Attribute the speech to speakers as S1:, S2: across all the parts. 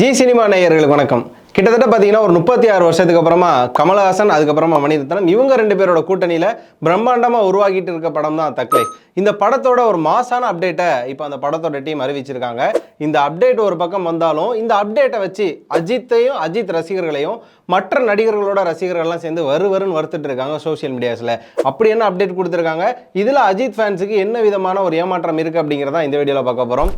S1: G cinema நேயர்களுக்கு வணக்கம். கிட்டத்தட்ட பார்த்தீங்கன்னா ஒரு முப்பத்தி ஆறு வருஷத்துக்கு அப்புறமா கமலஹாசன் அதுக்கப்புறமா மணிரத்னம் இவங்க ரெண்டு பேரோட கூட்டணியில் பிரம்மாண்டமாக உருவாக்கிட்டு இருக்க படம் தான் தக்லை. இந்த படத்தோட ஒரு மாசான அப்டேட்டை இப்போ அந்த படத்தோட டீம் அறிவிச்சிருக்காங்க. இந்த அப்டேட் ஒரு பக்கம் வந்தாலும் இந்த அப்டேட்டை வச்சு அஜித்தையும் அஜித் ரசிகர்களையும் மற்ற நடிகர்களோட ரசிகர்கள்லாம் சேர்ந்து வருவருன்னு வறுத்துட்டு இருக்காங்க சோஷியல் மீடியாஸில் அப்படி என்ன அப்டேட் கொடுத்துருக்காங்க? இதில் அஜித் ஃபேன்ஸுக்கு என்ன விதமான ஒரு ஏமாற்றம் இருக்குது அப்படிங்கிறதான் இந்த வீடியோவில் பார்க்க போகிறோம்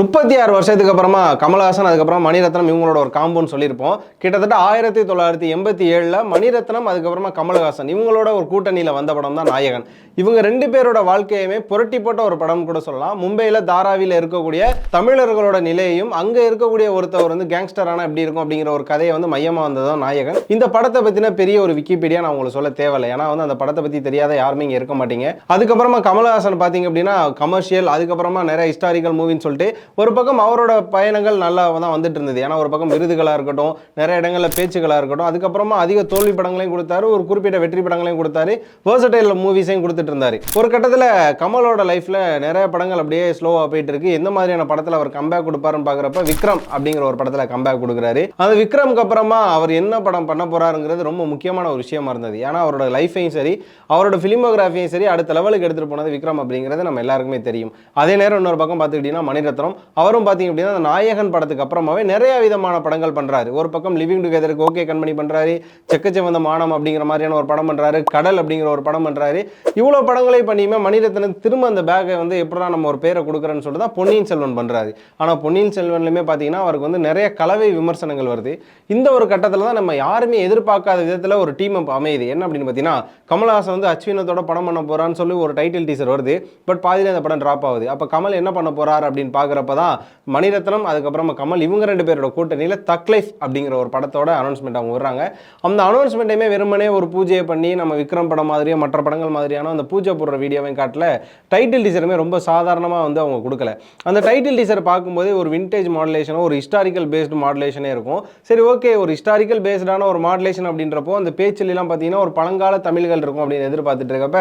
S1: முப்பத்தி ஆறு வருஷத்துக்கு அப்புறமா கமலஹாசன் அதுக்கப்புறம் மணிரத்னம் இவங்களோட ஒரு காம்போன்னு சொல்லியிருப்போம். கிட்டத்தட்ட ஆயிரத்தி தொள்ளாயிரத்தி எண்பத்தி ஏழில் மணிரத்னம் அதுக்கப்புறமா கமலஹாசன் இவங்களோட ஒரு கூட்டணியில் வந்த படம் தான் நாயகன். இவங்க ரெண்டு பேரோட வாழ்க்கையுமே புரட்டி போட்ட ஒரு படம் கூட சொல்லலாம். மும்பையில் தாராவியில் இருக்கக்கூடிய தமிழர்களோட நிலையையும் அங்கே இருக்கக்கூடிய ஒருத்தவர் வந்து கேங்ஸ்டரான எப்படி இருக்கும் அப்படிங்கிற ஒரு கதையை வந்து மையமாக வந்ததும் நாயகன். இந்த படத்தை பற்றின பெரிய ஒரு விக்கிபீடியா நான் உங்களுக்கு சொல்ல தேவையில்லை. ஏன்னா வந்து அந்த படத்தை பற்றி தெரியாத யாருமே இங்கே இருக்க மாட்டீங்க. அதுக்கப்புறமா கமலஹாசன் பார்த்தீங்க அப்படின்னா கமர்ஷியல் அதுக்கப்புறமா நிறைய ஹிஸ்டாரிக்கல் மூவின்னு சொல்லிட்டு ஒரு பக்கம் அவரோட பயணங்கள் நல்லா தான் வந்துட்டு இருந்தது. ஏன்னா ஒரு பக்கம் விருதுகளாக இருக்கட்டும் நிறைய இடங்களில் பேச்சுகளாக இருக்கட்டும் அதுக்கப்புறமா அதிக தோல்வி படங்களையும் கொடுத்தாரு ஒரு குறிப்பிட்ட வெற்றி படங்களையும் கொடுத்தாரு. வேர்சடைல் மூவிஸையும் கொடுத்துட்டு இருந்தார் ஒரு கட்டத்தில் கமலோட லைஃப்பில் நிறைய படங்கள் அப்படியே ஸ்லோவாக போயிட்டு இருக்கு எந்த மாதிரியான படத்தில் அவர் கம்பேக் கொடுப்பாருன்னு பார்க்குறப்ப விக்ரம் அப்படிங்கிற ஒரு படத்தில் கம்பேக் கொடுக்குறாரு. அந்த விக்ரம்க்கு அப்புறமா அவர் என்ன படம் பண்ண போகிறாருங்கிறது ரொம்ப முக்கியமான ஒரு விஷயமா இருந்தது. ஏன்னா அவரோட லைஃபையும் சரி அவரோட ஃபிலிமோகிராஃபியும் சரி அடுத்த லெவலுக்கு எடுத்துகிட்டு போனது விக்ரம் அப்படிங்கிறது நம்ம எல்லாருக்குமே தெரியும். அதே நேரம் இன்னொரு பக்கம் பார்த்துக்கிட்டிங்கன்னா மணிரத்னம். அவரும் பார்த்தீங்க அப்படின்னா அந்த நாயகன் படத்துக்கு அப்புறமாவே நிறைய விதமான படங்கள் பண்றாரு. ஒரு பக்கம் லிவிங் டுகெதருக்கு ஓகே கண்மணி பண்றாரு. செக்கச்சவந்த மானம் அப்படிங்கிற மாதிரியான ஒரு படம் பண்றாரு. கடல் அப்படிங்கிற ஒரு படம் பண்றாரு. இவ்வளோ படங்களை பண்ணியுமே மணிரத்னம் திரும்ப அந்த பேக்கை வந்து எப்படா நம்ம ஒரு பேரை கொடுக்குறேன்னு சொல்லிட்டு தான் பொன்னியின் செல்வன் பண்ணுறாரு ஆனால் பொன்னியின் செல்வன்லையுமே பார்த்தீங்கன்னா அவருக்கு வந்து நிறைய கலவை விமர்சனங்கள் வருது. இந்த ஒரு கட்டத்தில் தான் நம்ம யாருமே எதிர்பார்க்காத விதத்தில் ஒரு டீம் அப் அமையுது. என்ன அப்படின்னு பார்த்தீங்கன்னா கமல்ஹாசன் வந்து அச்வினத்தோட படம் பண்ண போகிறான்னு சொல்லி ஒரு டைட்டில் டீசர் வருது. பட் பாதியில் அந்த படம் ட்ராப் ஆகுது. அப்போ கமல் என்ன பண்ண போகிறார் அப்படின்னு பார்க்குறப்ப தான் மணிரத்னம் அதுக்கப்புறமா கமல் இவங்க ரெண்டு பேரோட கூட்டணியில் தக்லைஃப் அப்படிங்கிற ஒரு படத்தோட அனௌன்ஸ்மெண்ட் அவங்க வர்றாங்க அந்த அனௌன்ஸ்மெண்ட்டையுமே வெறுமனே ஒரு பூஜையை பண்ணி நம்ம விக்ரம் படம் மாதிரியே மற்ற படங்கள் மாதிரியான அந்த பூஜை போடுற வீடியோவையும் காட்டல. டைட்டில் டீசருமே ரொம்ப சாதாரணமாக வந்து அவங்க கொடுக்கல. அந்த டைட்டில் டீசர் பார்க்கும்போதே ஒரு விண்டேஜ் மாடலேஷனோ ஒரு ஹிஸ்டாரிக்கல் பேஸ்டு மாடுலேஷனே இருக்கும். சரி ஓகே ஒரு ஹிஸ்டாரிக்கல் பேஸ்டான ஒரு மாடுலேஷன் அப்படின்றப்போ அந்த பேச்சிலாம் பார்த்தீங்கன்னா ஒரு பழங்கால தமிழ்கள் இருக்கும் அப்படின்னு எதிர்பார்த்துட்டு இருக்கப்ப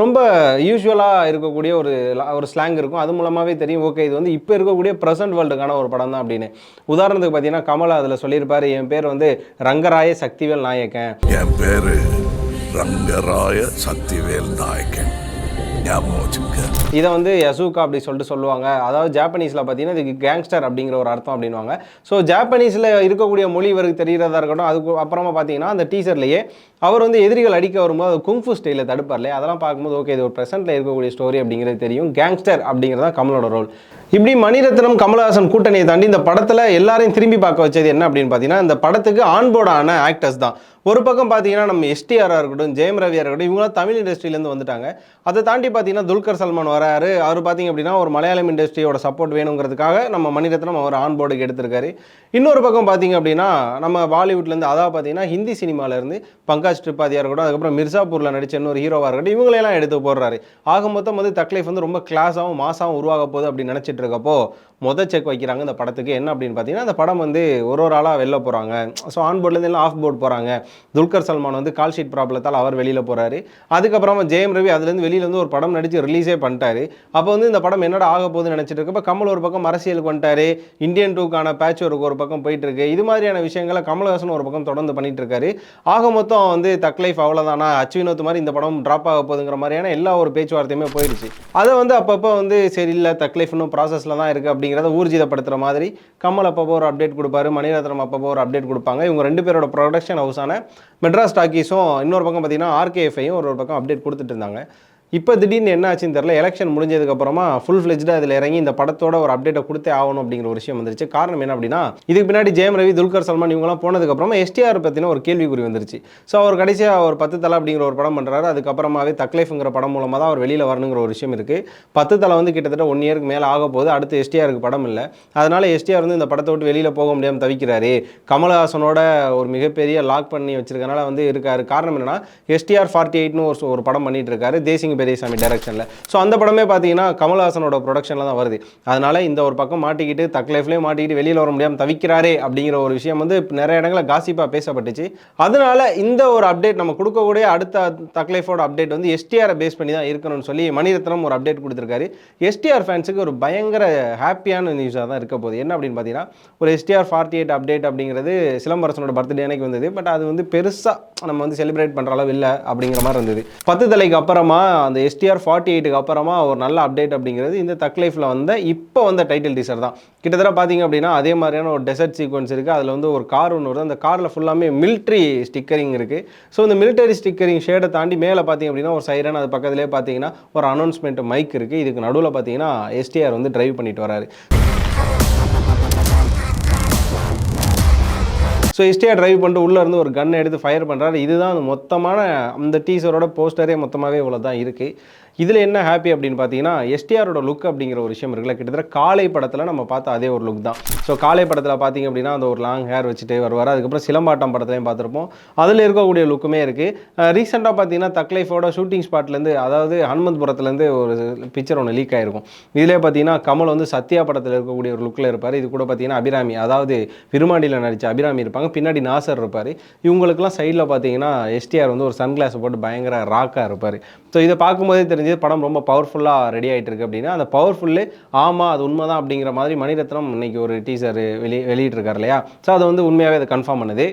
S1: ரொம்ப யூஸ்வலாக இருக்கக்கூடிய ஒரு ஒரு ஸ்லாங் இருக்கும். அது மூலமாகவே தெரியும் ஓகே இது வந்து இப்போ இருக்கக்கூடிய ப்ரெசன்ட் வேர்ல்டுக்கான ஒரு படம் தான் அப்படின்னு. உதாரணத்துக்கு பார்த்தீங்கன்னா கமலா அதில் சொல்லியிருப்பார் என் பேர் வந்து ரங்கராய சக்திவேல் நாயக்கன்.
S2: என் பேர் ரங்கராய சக்திவேல் நாயக்கன். ஞாபகம் வச்சுக்க
S1: இதை வந்து யசூகா அப்படி சொல்லிட்டு சொல்லுவாங்க. அதாவது ஜாப்பனீஸில் பார்த்தீங்கன்னா இதுக்கு கேங்ஸ்டர் அப்படிங்கிற ஒரு அர்த்தம் அப்படின்வாங்க ஸோ ஜாப்பனீஸில் இருக்கக்கூடிய மொழி இவருக்கு தெரிகிறதா இருக்கட்டும் அதுக்கு அப்புறமா பார்த்தீங்கன்னா அந்த டீசர்லேயே அவர் வந்து எதிரிகள் அடிக்க வரும்போது குங்ஃபு ஸ்டைலில் தடுப்பார்லே அதெல்லாம் பார்க்கும்போது ஓகே இது ஒரு ப்ரெசென்ட்டில் இருக்கக்கூடிய ஸ்டோரி அப்படிங்கிறது தெரியும். கேங்ஸ்டர் அப்படிங்கிறது தான் கமலோட ரோல் இப்படி மணிரத்னம் கமலஹாசன் கூட்டணியை தாண்டி இந்த படத்தில் எல்லாரையும் திரும்பி பார்க்க வச்சது என்ன அப்படின்னு பார்த்தீங்கன்னா இந்த படத்துக்கு ஆன்போர்டான ஆக்டர்ஸ் தான். ஒரு பக்கம் பார்த்தீங்கன்னா நம்ம எஸ்டிஆராக இருக்கட்டும் ஜெயம் ரவியாக இருக்கட்டும் இவங்களாம் தமிழ் இண்டஸ்ட்ரியிலேருந்து வந்துட்டாங்க. அதை தாண்டி பார்த்தீங்கன்னா துல்கர் சல்மான் வராரு. அவர் பார்த்தீங்க அப்படின்னா ஒரு மலையாளம் இண்டஸ்ட்ரியோட சப்போர்ட் வேணுங்கிறதுக்காக நம்ம மணிரத்னம் அவர் ஆன்போர்டுக்கு எடுத்திருக்காரு. இன்னொரு பக்கம் பார்த்தீங்க அப்படின்னா நம்ம பாலிவுட்லேருந்து அதாவது பார்த்தீங்கன்னா ஹிந்தி சினிமாலேருந்து பங்காஜ் திரிபாதியாக இருக்கட்டும் அதுக்கப்புறம் மிர்சாப்பூரில் நடிச்ச இன்னொரு ஹீரோவாக இருக்கட்டும் இவங்களையெல்லாம் எடுத்து போடுறாரு. ஆக மொத்தம் வந்து தக்லைஃப் வந்து ரொம்ப கிளாஸாகவும் மாசாகவும் உருவாக போகுது அப்படின்னு நினச்சிட்டு இருக்கப்போ மொதல் செக் வைக்கிறாங்க இந்த படத்துக்கு என்ன அப்படின்னு பார்த்தீங்கன்னா அந்த படம் வந்து ஒரு ஒரு ஆளாக வெளில போகிறாங்க ஸோ ஆன் போர்ட்லேருந்து எல்லாம் ஆஃப் போர்ட் போகிறாங்க துல்கர் சல்மான் வந்து கால் ஷீட் ப்ராப்ளத்தால் அவர் வெளியில் போகிறாரு அதுக்கப்புறமா ஜெயம் ரவி அதுலேருந்து வெளியிலேருந்து ஒரு படம் நடித்து ரிலீஸே பண்ணிட்டாரு. அப்போ வந்து இந்த படம் என்னடா ஆக போகுதுன்னு நினச்சிட்டு இருக்கப்போ கமல் ஒரு பக்கம் அரசியலுக்கு வந்துட்டாரு. இந்தியன் டூக்கான பேட்ச் ஒர்க் ஒரு பக்கம் போயிட்டு இருக்கு இது மாதிரியான விஷயங்களை கமல்ஹாசன் ஒரு பக்கம் தொடர்ந்து பண்ணிட்டு இருக்காரு. ஆக மொத்தம் வந்து தக் லைஃப் அவ்வளோதானா அச்சுவினோத் மாதிரி இந்த படம் ட்ராப் ஆக போகுதுங்கிற மாதிரியான எல்லா ஒரு பேச்சுவார்த்தையுமே போயிடுச்சு. அதை வந்து அப்பப்போ வந்து சரி இல்லை தக் லைஃப் இன்னும் ப்ராசஸில் தான் இருக்குது அப்படிங்கிறத ஊர்ஜிதப்படுத்துகிற மாதிரி கமல் அப்பப்போ ஒரு அப்டேட் கொடுப்பாரு மணிரத்னம் அப்பப்போ ஒரு அப்டேட் கொடுப்பாங்க. இவங்க ரெண்டு பேரோட ப்ரொடக்ஷன் ஹவுஸான மெட்ராஸ் டாக்கீஸும் இன்னொரு பக்கம் பார்த்தீங்கன்னா ஆர்கேஎஃப்ஐயும் ஒரு ஒரு பக்கம் அப்டேட் கொடுத்துட்டு இருந்தாங்க. இப்போ திடீர்னு என்ன ஆச்சுன்னு தெரியல. எலெக்ஷன் முடிஞ்சதுக்கப்புறமா ஃபுல் ஃப்ளெஜ்டாக அதில் இறங்கி இந்த படத்தோட ஒரு அப்டேட்டை கொடுத்தே ஆகணும் அப்படிங்கிற ஒரு விஷயம் வந்துருச்சு. காரணம் என்ன அப்படின்னா இதுக்கு பின்னாடி ஜெயம் ரவி துல்கர் சல்மான் இவங்கலாம் போனதுக்கப்புறமா எஸ்டிஆர் பற்றின ஒரு கேள்விக்குறி வந்துருச்சு. ஸோ அவர் கடைசியாக ஒரு பத்து தலை அப்படிங்கிற ஒரு படம் பண்ணுறாரு அதுக்கப்புறமாவே தக்லைஃப்ங்கிற படம் மூலமாக தான் அவர் வெளியில் வரணுங்கிற ஒரு விஷயம் இருக்குது பத்து தலை வந்து கிட்டத்தட்ட ஒன் இயருக்கு மேலே ஆக போகுது. அடுத்து எஸ்டிஆருக்கு படம் இல்லை. அதனால் எஸ்டிஆர் வந்து இந்த படத்தை விட்டு வெளியில் போக முடியாமல் தவிக்கிறாரு. கமலஹாசனோட ஒரு மிகப்பெரிய லாக் பண்ணி வச்சிருக்கனால வந்து இருக்காரு. காரணம் என்னன்னா எஸ்டிஆர் ஃபார்ட்டி எயிட்னு ஒரு ஒரு படம் பண்ணிட்டு இருக்காரு. தேசிங் பெரியசாமி டைரக்ஷனில் ஸோ அந்த படமே பார்த்தீங்கன்னா கமல்ஹாசனோட ப்ரொடக்ஷனில் தான் வருது. அதனால் இந்த ஒரு பக்கம் மாட்டிக்கிட்டு தக் லைஃப்லேயும் மாட்டிக்கிட்டு வெளியில் வர முடியாமல் தவிக்கிறாரே அப்படிங்கிற ஒரு விஷயம் வந்து நிறைய இடங்களில் காசிப்பாக பேசப்பட்டுச்சு. அதனால் இந்த ஒரு அப்டேட் நம்ம கொடுக்கக்கூடிய அடுத்த தக் லைஃபோட அப்டேட் வந்து எஸ்டிஆரை பேஸ் பண்ணி தான் இருக்கணும்னு சொல்லி மணிரத்னம் ஒரு அப்டேட் கொடுத்துருக்காரு. எஸ்டிஆர் ஃபேன்ஸுக்கு ஒரு பயங்கர ஹாப்பியான நியூஸாக தான் இருக்க போகுது. என்ன அப்படின்னு பார்த்தீங்கன்னா ஒரு எஸ்டிஆர் ஃபார்ட்டி எயிட் அப்டேட் அப்படிங்கிறது சிலம்பரசனோட பர்த்டே அன்னைக்கு வந்தது. பட் அது வந்து பெருசாக நம்ம வந்து செலிப்ரேட் பண்ணுற அளவு இல்லை அப்படிங்கிற மாதிரி இருந்தது. பத்து தலைக்கு அப்புறமா அந்த எஸ்டிஆர் ஃபார்ட்டி எயிட்டுக்கு அப்புறமா ஒரு நல்ல அப்டேட் அப்படிங்கிறது இந்த தக் லைஃப்பில் வந்த இப்போ வந்த டைட்டில் டீசர் தான். கிட்டத்தட்ட பார்த்தீங்க அப்படின்னா அதே மாதிரியான ஒரு டெசர்ட் சீக்வன்ஸ் இருக்குது அதில் வந்து ஒரு கார் ஒன்று வருது. அந்த காரில் ஃபுல்லாமே மிலிட்ரி ஸ்டிக்கரிங் இருக்குது ஸோ இந்த மிலிட்டரி ஸ்டிக்கரிங் ஷேடை தாண்டி மேலே பார்த்தீங்க அப்படின்னா ஒரு சைரன் அது பக்கத்துலேயே பார்த்தீங்கன்னா ஒரு அனௌன்ஸ்மெண்ட் மைக் இருக்குது இதுக்கு நடுவில் பார்த்தீங்கன்னா எஸ்டிஆர் வந்து ட்ரைவ் பண்ணிட்டு வராரு. ஸோ எஸ்டிஆர் ட்ரைவ் பண்ணிட்டு உள்ளே இருந்து ஒரு கன் எடுத்து ஃபயர் பண்ணுறாரு இதுதான் அந்த மொத்தமான அந்த டீசரோட போஸ்டரே மொத்தமாகவே இவ்வளோ தான் இருக்குது இதில் என்ன ஹாப்பி அப்படின்னு பார்த்தீங்கன்னா எஸ்டிஆரோட லுக் அப்படிங்கிற ஒரு விஷயம் இருக்குல்ல. கிட்டத்தட்ட காலை படத்தில் நம்ம பார்த்த அதே ஒரு லுக் தான். ஸோ காலை படத்தில் பார்த்தீங்க அப்படின்னா அந்த ஒரு லாங் ஹேர் வச்சுட்டு வருவார். அதுக்கப்புறம் சிலம்பாட்டம் படத்துலையும் பார்த்துருப்போம். அதில் இருக்கக்கூடிய லுக்குமே இருக்குது ரீசெண்டாக பார்த்தீங்கன்னா தக்லைஃபோட ஷூட்டிங் ஸ்பாட்லேருந்து அதாவது ஹனுமந்த்புரத்துலேருந்து ஒரு பிக்சர் ஒன்று லீக் ஆகிருக்கும் இதிலே பார்த்தீங்கன்னா கமல் வந்து சத்யா படத்தில் இருக்கக்கூடிய ஒரு லுக்கில் இருப்பார். இது கூட பார்த்தீங்கன்னா அபிராமி அதாவது விருமாண்டியில் நடித்த அபிராமி இருப்பாங்க. பின்னாடி நாசர் இருப்பார். இவங்களுக்குலாம் சைடில் பார்த்தீங்கன்னா எஸ்டிஆர் வந்து ஒரு சன் கிளாஸ் போட்டு பயங்கர ராக்காக இருப்பார். ஸோ இதை பார்க்கும்போதே தெரிஞ்சு தெரிஞ்சது படம் ரொம்ப பவர்ஃபுல்லாக ரெடி ஆகிட்டு இருக்கு அப்படின்னா அந்த பவர்ஃபுல்லு ஆமாம் அது உண்மை தான் அப்படிங்கிற மாதிரி மணிரத்னம் இன்னைக்கு ஒரு டீசர் வெளி வெளியிட்டிருக்காரு இல்லையா? ஸோ அது வந்து உண்மையாகவே அதை கன்ஃபார்ம் பண்ணுது.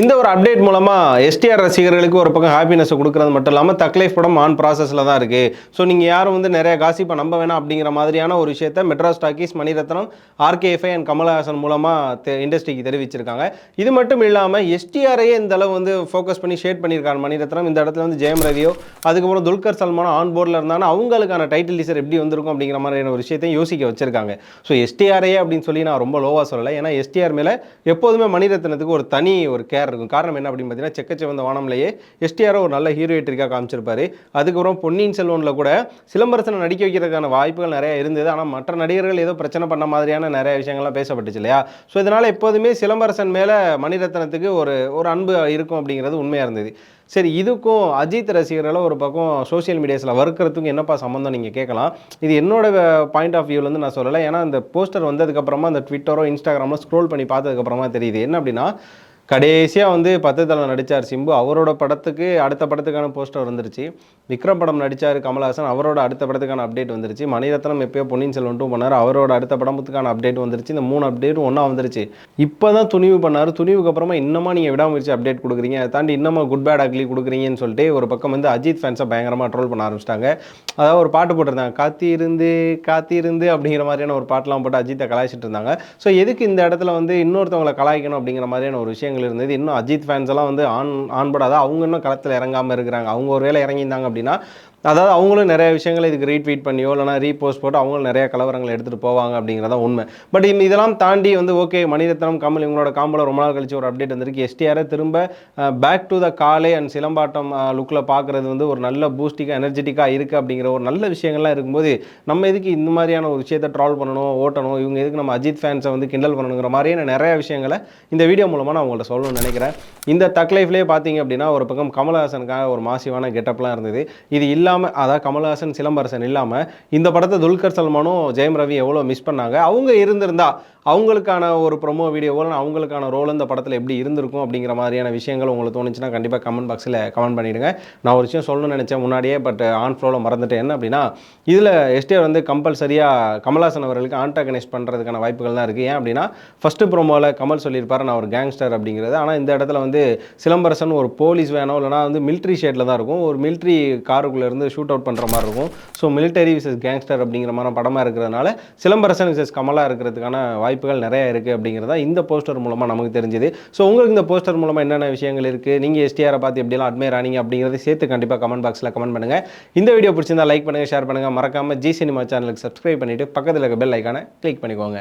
S1: இந்த ஒரு அப்டேட் மூலமாக எஸ்டிஆர் ரசிகர்களுக்கு ஒரு பக்கம் ஹாப்பினஸை கொடுக்குறது மட்டும் இல்லாமல் தக்லைஃப் படம் ஆன் ப்ராசஸில் தான் இருக்குது ஸோ நீங்கள் யாரும் வந்து நிறைய காசிப்பை நம்ப வேணாம் அப்படிங்கிற மாதிரியான ஒரு விஷயத்தை Madras Talkies Mani Ratnam RKFI and Kamal Haasan மூலமாக இண்டஸ்ட்ரிக்கு தெரிவிச்சிருக்காங்க. இது மட்டும் இல்லாமல் எஸ்டிஆரையே இந்த அளவு வந்து ஃபோக்கஸ் பண்ணி ஷேட் பண்ணியிருக்காங்க மணிரத்னம் இந்த இடத்துல வந்து ஜெயம் ரவியோ அதுக்கப்புறம் துல்கர் சல்மானோ ஆன் போர்டில் இருந்தாங்கன்னா அவங்களுக்கான டைட்டில் டீசர் எப்படி வந்திருக்கும் அப்படிங்கிற மாதிரியான ஒரு விஷயத்தையும் யோசிக்க வச்சிருக்காங்க. ஸோ எஸ்டிஆரையே அப்படின்னு சொல்லி நான் ரொம்ப லோவாக சொல்லலை. ஏன்னா எஸ்டிஆர் மேலே எப்போதுமே மணிரத்னத்துக்கு ஒரு தனி ஒரு கேர் இருக்கும். காரணம் என்ன அப்படின்னு பார்த்தீங்கன்னா செக்கச்சிவந்த வானம்லையே எஸ்டிஆரோ ஒரு நல்ல ஹீரோயிட்டிக்காக காமிச்சிருப்பாரு. அதுக்கப்புறம் பொன்னியின் செல்வனில் கூட சிலம்பரசனை நடிக்க வைக்கிறதுக்கான வாய்ப்புகள் நிறைய இருந்தது. ஆனால் மற்ற நடிகர்கள் ஏதோ பிரச்சனை பண்ண மாதிரியான நிறைய விஷயங்கள்லாம் பேசப்பட்டுச்சு இல்லையா? ஸோ இதனால் எப்போதுமே சிலம்பரசன் மேலே மணிரத்னத்துக்கு ஒரு ஒரு அன்பு இருக்கும் அப்படிங்கிறது உண்மையாக இருந்தது. சரி இதுக்கும் அஜித் ரசிகர்களை ஒரு பக்கம் சோஷியல் மீடியாஸில் வறுக்கிறதுக்கும் என்னப்பா சம்மந்தம் நீங்கள் கேட்கலாம். இது என்னோட பாயிண்ட் ஆஃப் வியூலேருந்து நான் சொல்லலை. ஏன்னா இந்த போஸ்டர் வந்ததுக்கப்புறமா அந்த ட்விட்டரோ இன்ஸ்டாகிராமோ ஸ்க்ரோல் பண்ணி பார்த்ததுக்கப்புறமா தெரியுது. என்ன அப்படின்னா கடைசியாக வந்து பத்து தலை நடித்தார் சிம்பு. அவரோட படத்துக்கு அடுத்த படத்துக்கான போஸ்டர் வந்துருச்சு. விக்ரம் படம் நடித்தார் கமல்ஹாசன். அவரோட அடுத்த படத்துக்கான அப்டேட் வந்துருச்சு. மணிரத்னம் எப்பயோ பொன்னியின் செல்வன் டூ பண்ணார். அவரோட அடுத்த படத்துக்கான அப்டேட் வந்துருச்சு. இந்த மூணு அப்டேட்டும் ஒன்றா வந்துருச்சு. இப்போ தான் துணிவு பண்ணார். துணிவுக்கு அப்புறமா இன்னமா நீங்கள் விடாமுயற்சி அப்டேட் கொடுக்குறீங்க. அதை தாண்டி இன்னமும் குட் பேட் அக்லி கொடுக்குறீங்கன்னு சொல்லிட்டு ஒரு பக்கம் வந்து அஜித் ஃபேன்ஸை பயங்கரமாக ட்ரோல் பண்ண ஆரம்பிச்சிட்டாங்க. அதாவது ஒரு பாட்டு போட்டிருந்தாங்க. காத்திருந்து காத்திருந்து அப்படிங்கிற மாதிரியான ஒரு பாட்டெலாம் போட்டு அஜித்தை கலாய்ச்சிட்டு இருந்தாங்க. ஸோ எதுக்கு இந்த இடத்துல வந்து இன்னொருத்தவங்களை கலாய்க்கணும் அப்படிங்கிற மாதிரியான ஒரு விஷயங்கள் இருந்தது. இன்னும் அஜித் ஃபேன்ஸ் எல்லாம் வந்து ஆன் ஆன்படாத அவங்க இன்னும் களத்தில் இறங்காமல் இருக்கிறாங்க. அவங்க ஒரு வேலை இறங்கியிருந்தாங்க அப்படின்னா அதாவது அவங்களும் நிறைய விஷயங்களை இதுக்கு ரீட்வீட் பண்ணியோ இல்லைனா ரீபோஸ்ட் போட்டு அவங்களும் நிறைய கலவரங்களை எடுத்துகிட்டு போவாங்க அப்படிங்கிறதா உண்மை. பட் இதெல்லாம் தாண்டி வந்து ஓகே மணிரத்னம் கமல் இவங்களோட காம்பில் ரொம்ப நாள் கழிச்சு ஒரு அப்டேட் வந்திருக்கு. எஸ்டிஆரை திரும்ப பேக் டு த காலே அண்ட் சிலம்பாட்டம் லுக்கில் பார்க்குறது வந்து ஒரு நல்ல பூஸ்டிக்காக எனர்ஜெட்டிக்காக இருக்குது அப்படிங்கிற ஒரு நல்ல விஷயங்கள்லாம் இருக்கும்போது நம்ம எதுக்கு இந்த மாதிரியான ஒரு விஷயத்தை ட்ரால் பண்ணணும் ஓட்டணும் இவங்க எதுக்கு நம்ம அஜித் ஃபேன்ஸை வந்து கிண்டல் பண்ணணுங்கிற மாதிரியான நிறைய விஷயங்களை இந்த வீடியோ மூலமாக நான் உங்கள்ட்ட சொல்லணும்னு நினைக்கிறேன். இந்த தக் லைஃப்லேயே பார்த்தீங்க அப்படின்னா ஒரு பக்கம் கமலஹாசனுக்காக ஒரு மாசிவான கெட்டப்லாம் இருந்தது. இது இல்லை இல்லாமல் அதாவது கமலஹாசன் சிலம்பரசன் இல்லாமல் இந்த படத்தை துல்கர் சல்மானும் ஜெயம் ரவி எவ்வளோ மிஸ் பண்ணாங்க? அவங்க இருந்திருந்தா அவங்களுக்கான ஒரு ப்ரொமோ வீடியோவோ அவங்களுக்கான ரோல் இந்த படத்தில் எப்படி இருந்திருக்கும் அப்படிங்கிற மாதிரியான விஷயங்கள் உங்களுக்கு தோணுச்சுன்னா கண்டிப்பாக கமெண்ட் பாக்ஸில் கமெண்ட் பண்ணிவிடுங்க நான் ஒரு விஷயம் சொல்லணும்னு நினச்சேன் முன்னாடியே பட் ஆன் ஃப்ளோவில் மறந்துட்டேன். என்ன அப்படின்னா இதில் எஸ்டிஆர் வந்து கம்பல்சரியாக கமல்ஹாசன் அவர்களுக்கு ஆன்டாகனைஸ் பண்ணுறதுக்கான வாய்ப்புகள் தான் இருக்குது ஏன் அப்படின்னா ஃபஸ்ட்டு ப்ரோமோவில் கமல் சொல்லியிருப்பார் நான் ஒரு கேங்ஸ்டர் அப்படிங்கிறது. ஆனால் இந்த இடத்துல வந்து சிலம்பரசன் ஒரு போலீஸ் வேணும் இல்லைனா வந்து மிலிட்ரி ஷேட்டில் தான் இருக்கும். ஒரு மிலிட்ரி காருக்குள்ளே இருந்து ஷூட் அவுட் பண்ணுற மாதிரி இருக்கும். ஸோ மிலிட்டரி விசஸ் கேங்ஸ்டர் அப்படிங்கிற மாதிரி படமாக இருக்கிறதுனால சிலம்பரசன் விசஸ் கமலாக இருக்கிறதுக்கான வாய்ப்புகள் நிறையா இருக்குது அப்படிங்கிறதா இந்த போஸ்டர் மூலமாக நமக்கு தெரிஞ்சுது. ஸோ உங்களுக்கு இந்த போஸ்டர் மூலமாக என்னென்ன விஷயங்கள் இருக்குது நீங்கள் எஸ்டிஆரை பார்த்து எப்படிலாம் அட்மையர் ஆனீங்க அப்படிங்கிறத சேர்த்து கண்டிப்பாக கமெண்ட் பாக்ஸில் கமெண்ட் பண்ணுங்கள் இந்த வீடியோ பிடிச்சிருந்தா லைக் பண்ணுங்கள் ஷேர் பண்ணுங்கள் மறக்காமல் ஜி சினிமா சேனலுக்கு சப்ஸ்கிரைப் பண்ணிவிட்டு பக்கத்தில் இருக்க பெல் ஐக்கானை கிளிக் பண்ணிக்கோங்க.